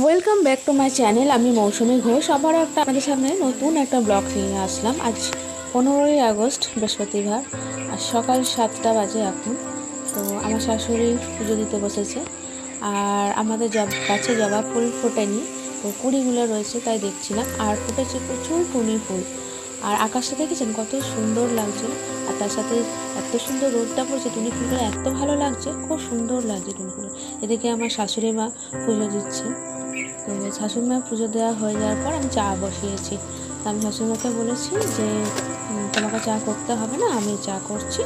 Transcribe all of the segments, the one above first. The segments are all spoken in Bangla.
Welcome back to my channel আমি মৌসুমী ঘোষ। আবারও একটা আপনাদের সামনে নতুন একটা ব্লগ নিয়ে আসলাম। আজ পনেরোই আগস্ট, বৃহস্পতিবার, আর সকাল সাতটা বাজে এখন। তো আমার শাশুড়ি পুজো দিতে বসেছে। আর আমাদের জব গাছে জবা ফুল ফোটেনি। তো কুড়িগুলো রয়েছে, তাই দেখছিলাম। আর ফুটেছে প্রচুর টুনি ফুল। আর আকাশটা দেখেছেন? কত সুন্দর লাগছে। আর তার সাথে এত সুন্দর রোদটা পড়ছে, টুনি ফুলগুলো এত ভালো লাগছে। খুব সুন্দর লাগছে টুনি ফুল। এদিকে আমার শাশুড়ি মা পুজো দিচ্ছে। তো শাশুড়ি মা পুজো দেওয়া হয়ে যাওয়ার পর আমি চা বসিয়েছি। আমি শাশুড়ি মাকে বলেছি যে তোমাকে চা করতে হবে না, আমি চা করছি।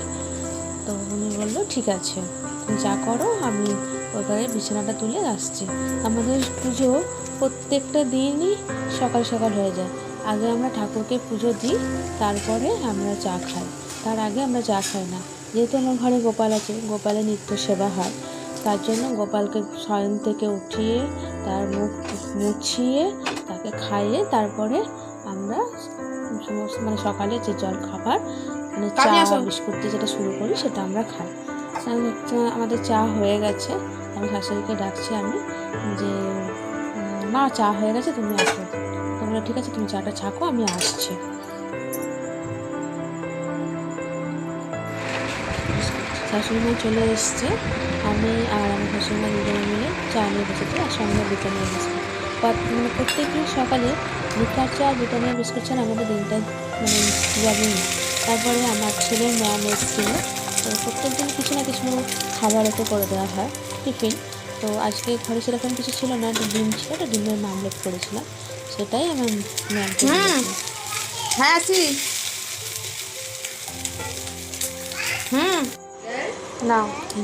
তো উনি বলল, ঠিক আছে, তুমি চা করো, আমি ওখানে বিছানাটা তুলে আসছি। আমাদের পুজো প্রত্যেকটা দিনই সকাল সকাল হয়ে যায়। আগে আমরা ঠাকুরকে পুজো দিই, তারপরে আমরা চা খাই। তার আগে আমরা চা খাই না। যেহেতু আমার ঘরে গোপাল আছে, গোপালের নিত্য সেবা হয়। তার জন্য গোপালকে শয়ন থেকে উঠিয়ে তার মুখ মুছিয়ে তাকে খাইয়ে তারপরে আমরা সমস্ত মানে সকালে যে জল খাবার মানে চা বিস্কুট দিয়ে যেটা শুরু করি সেটা আমরা খাই। আমাদের চা হয়ে গেছে। আমি শাশুড়িকে ডাকছি আমি যে মা চা হয়ে গেছে তুমি আসো। তোমরা ঠিক আছে তুমি চাটা ছাকো আমি আসছি। শাশুড়ি মা চলে এসছে। আমি আর আমার শাশুড়ি মা দুজনে মিলে চা নিয়ে বসেছি আর সঙ্গে বিটামিন বিস্কুট মানে প্রত্যেক দিন সকালে লিকার চা বিটামিন বিস্কুট ছাড়া আমাদের দিনটা মানে যাবেই না। তারপরে আমার ছেলের ম্যাম এসেছিল তো প্রত্যেক দিন কিছু না কিছু খাবার ওকে করে দেওয়া হয় টিফিন। তো আজকে ঘরে সেরকম কিছু ছিল না একটা ডিম ছিল একটা ডিমের মামলেট করেছিলাম। সেটাই আমার ম্যামকে হুম। হ্যাঁ আছি। হুম। না।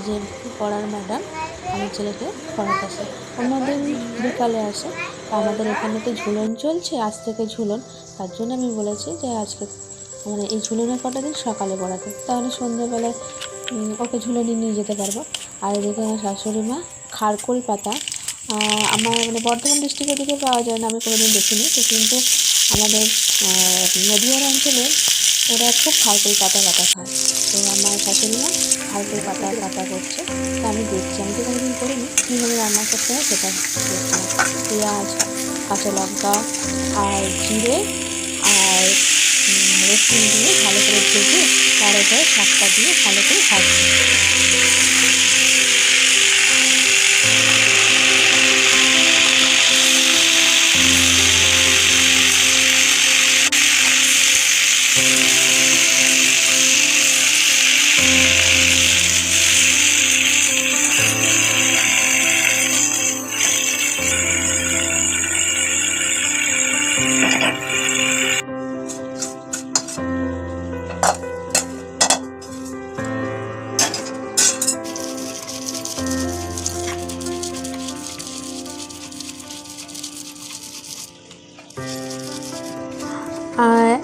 যে পড়ার ম্যাডাম, আমার ছেলেকে পড়াতে আসে। অন্যদিন বিকালে আসে। আমাদের এখানে তো ঝুলন চলছে, আজ থেকে ঝুলন। তার জন্য আমি বলেছি যে আজকে মানে এই ঝুলনের কটা দিন সকালে পড়াতে। তাহলে সন্ধ্যেবেলায় ওকে ঝুলনে নিয়ে যেতে পারব। আর এদিকে আমার শাশুড়ি মা খারকোল পাতা আমার মানে বর্ধমান ডিস্ট্রিক্টের দিকে পাওয়া যায় না, আমি কোনোদিন দেখিনি। তো কিন্তু আমাদের নদীয়ার অঞ্চলে ওরা খুব খারকোল পাতা পাতা খায়। তো আমার শাশুড়িমা হালকা পাতা পাতা করছে। তো আমি দেখছি, আমি তো কোনোদিন করিনি, কীভাবে রান্না করতে হয় সেটা দেখছিলাম পেঁয়াজ, কাঁচা লঙ্কা আর জিরে আর রসুন দিয়ে ভালো করে ভেজে তার উপরে শাকটা দিয়ে ভালো করে ভাজছি।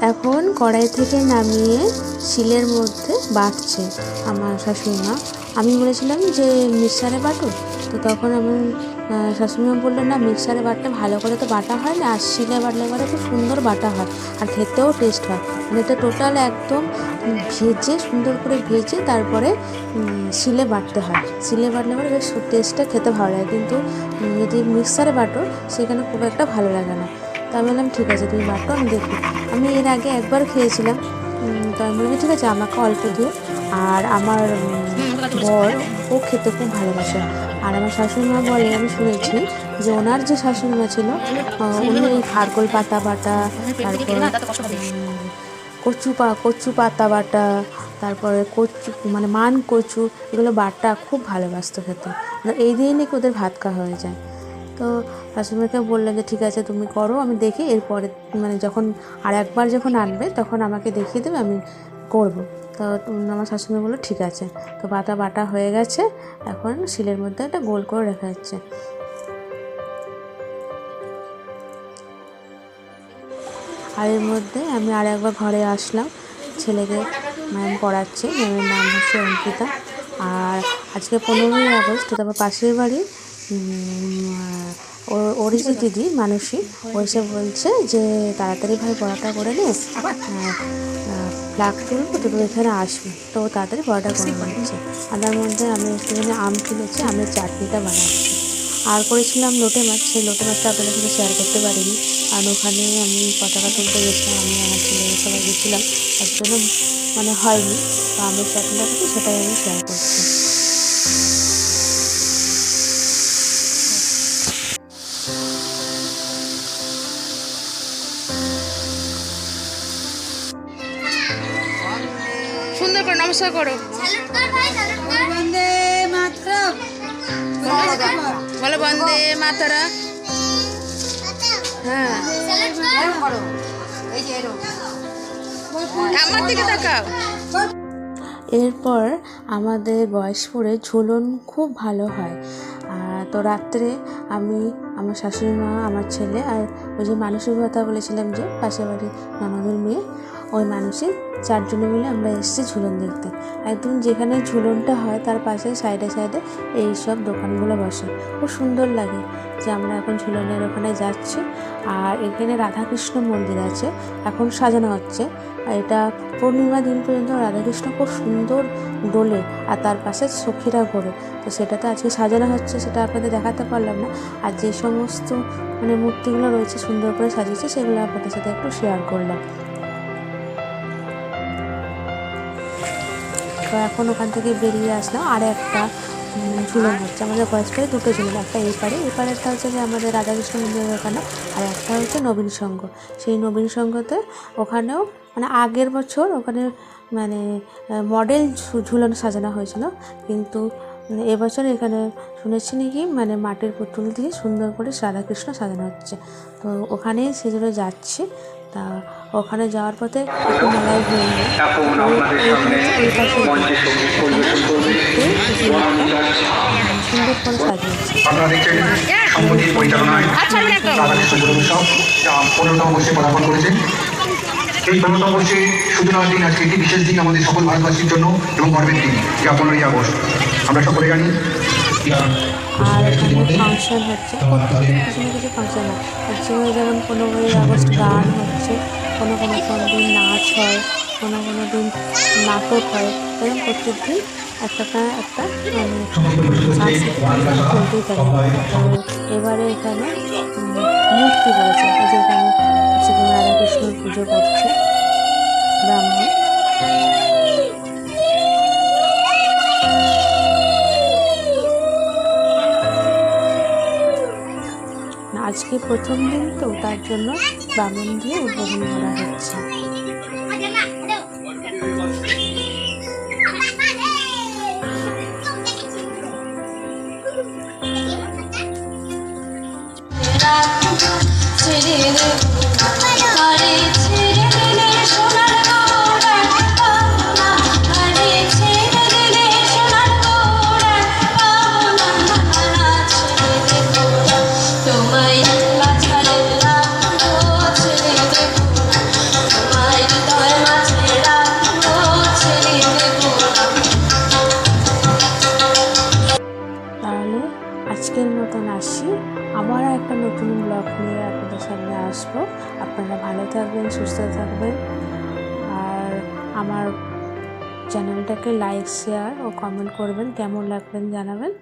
এখন কড়াই থেকে নামিয়ে শিলের মধ্যে বাটছে আমার শাশুড়ি মা। আমি বলেছিলাম যে মিক্সারে বাটো। তো তখন আমার আহ, শাশুড়ি মা বলল না মিক্সারে বাটলে ভালো করে তো বাটা হয় না আর শিলে বাটলে পরে খুব সুন্দর বাটা হয় আর খেতেও টেস্ট হয়। মানে এটা টোটাল একদম ভেজে সুন্দর করে ভেজে তারপরে শিলে বাটতে হয়। শিলে বাটলে পরে বেশ টেস্টটা খেতে ভালো লাগে কিন্তু যদি মিক্সারে বাটো সেখানে খুব একটা ভালো লাগে না। তো আমি বললাম, ঠিক আছে, তুমি বাটো আমি দেখি। আমি এর আগে একবার খেয়েছিলাম। তো আমি বললাম, ঠিক আছে, আমাকে অল্প দিও। আর আমার বর, ও খেতে খুব ভালোবাসে। আর আমার শাশুড়ি মা বলে, আমি শুনেছি যে ওনার যে শাশুড়ি মা ছিল উনি ওই খারকোল পাতা বাটা, তারপর কচু পা, কচু পাতা বাটা, তারপরে কচু মানে মান কচু, এগুলো বাটা খুব ভালোবাসতো খেতে। মানে এই দিয়ে নাকি ওদের ভাত খাওয়া হয়ে যায়। তো শাশুড়িমাকে বললাম যে, ঠিক আছে, তুমি করো, আমি দেখি, এরপরে মানে যখন আর একবার যখন আনবে, তখন আমাকে দেখিয়ে দেবে, আমি করব। তো আমার শাশুড়ি বলল, ঠিক আছে। তো পাতা বাটা হয়ে গেছে, এখন শিলের মধ্যে একটা গোল করে রাখা যাচ্ছে আর এর মধ্যে আমি আর একবার ঘরে আসলাম, ছেলেকে ম্যাম পড়াচ্ছে, ম্যামের নাম হচ্ছে অঙ্কিতা। আর আজকে পনেরোই আগস্ট তারপর পাশের বাড়ি যে দিদি, মানসী ও এসে বলছে যে তাড়াতাড়ি ভাই পড়াটা করে নে ফ্ল্যাগ তুলবো তো তুই এখানে আসবি। তো তাড়াতাড়ি পড়াটা করে নিচ্ছে। আর তার মধ্যে আমি একটুখানি আম তুলেছি আমের চাটনিটা বানাচ্ছি। আর করেছিলাম লোটে মাছ, সেই লোটে মাছটা আপনাদের সাথে শেয়ার করতে পারিনি। কারণ ওখানে আমি পতাকা তুলতে গেছিলাম, আমি আমার ছেলে সবাই গেছিলাম, তার জন্য মানে হয়নি। তো আমি চাটনিটা সেটাই আমি শেয়ার করছি। নমস্কার করো। বলো বন্দে মাতারা হ্যাঁ। আমার দিকে তাকাও। এরপর আমাদের গয়েশপুরে ঝুলন খুব ভালো হয়। আর তো রাত্রে আমি আমার শাশুড়ি মা আমার ছেলে আর ওই যে মানুষের কথা বলেছিলাম যে পাশের বাড়ির ননদের মেয়ে ওই মানুষের চারজনে মিলে আমরা এসেছি ঝুলন দেখতে। একদম যেখানে ঝুলনটা হয়, তার পাশে সাইডে সাইডে এই সব দোকানগুলো বসে। খুব সুন্দর লাগে যে আমরা এখন ঝুলনের ওখানে যাচ্ছি। আর এখানে রাধাকৃষ্ণ মন্দির আছে, এখন সাজানো হচ্ছে। আর এটা পূর্ণিমা দিন পর্যন্ত রাধাকৃষ্ণ খুব সুন্দর ডোলে আর তার পাশে সখীরা ঘোরে। তো সেটা তো আজকে সাজানো হচ্ছে, সেটা আপনাদের দেখাতে পারলাম না। আর যে সমস্ত মানে মূর্তিগুলো রয়েছে সুন্দর করে সাজিয়েছে, সেগুলো আপনাদের সাথে একটু শেয়ার করলাম। তো এখন ওখান থেকে বেরিয়ে আসলাম। আর একটা ঝুলন হচ্ছে। আমাদের পাড়ে দুটো ঝুলন, একটা এই পারে এই পারেরটা হচ্ছে যে আমাদের রাধাকৃষ্ণ মন্দিরের ওখানে। আর একটা হচ্ছে নবীন সংঘ। সেই নবীন সংঘতে ওখানেও মানে আগের বছর ওখানে মানে মডেল ঝুলন সাজানো হয়েছিল। কিন্তু এবছর এখানে শুনেছি নাকি মানে মাটির পুতুল দিয়ে সুন্দর করে রাধাকৃষ্ণ সাজানো হচ্ছে। তো ওখানেই সেজন্য যাচ্ছি। তা ওখানে যাওয়ার পথে একটু মেলায় ঘুরে নিই। এখন ওই- আপনাদের ওই সামনে হচ্ছে ওই পাশে মঞ্চে সংগীত পরিবেশন সুন্দর করে সাজিয়েছে। করেছে এই পনেরোতম বর্ষে সূচনার দিন আজকে একটি বিশেষ দিন আমাদের সকল ভারতবাসীর জন্য এবং গর্বের দিন যা পনেরোই আগস্ট। আমরা সকলে জানি আর এখানে ফাংশন হচ্ছে। কিছু না কিছু ফাংশন হয় হচ্ছে যেমন পনেরোই আগস্ট গান হচ্ছে কোনো কোনো কোনো দিন নাচ হয় কোনো কোনো দিন নাটক হয় এরকম প্রত্যেক দিন একটা একটা মানে চলতেই থাকে। এবারে এখানে মূর্তি করেছে এই যে এখানে হচ্ছে কি রাধাকৃষ্ণর পুজো করছে ব্রাহ্মণ। আজকে প্রথম দিন তো তার জন্য বামন দিয়ে উদ্বোধন করা হচ্ছে। তোমায় মতন আসি। আবার একটা নতুন ব্লগ নিয়ে আপনাদের সামনে আসব। আপনারা ভালো থাকবেন, সুস্থ থাকবেন। আর আমার চ্যানেলটাকে লাইক শেয়ার ও কমেন্ট করবেন। কেমন লাগবেন জানাবেন।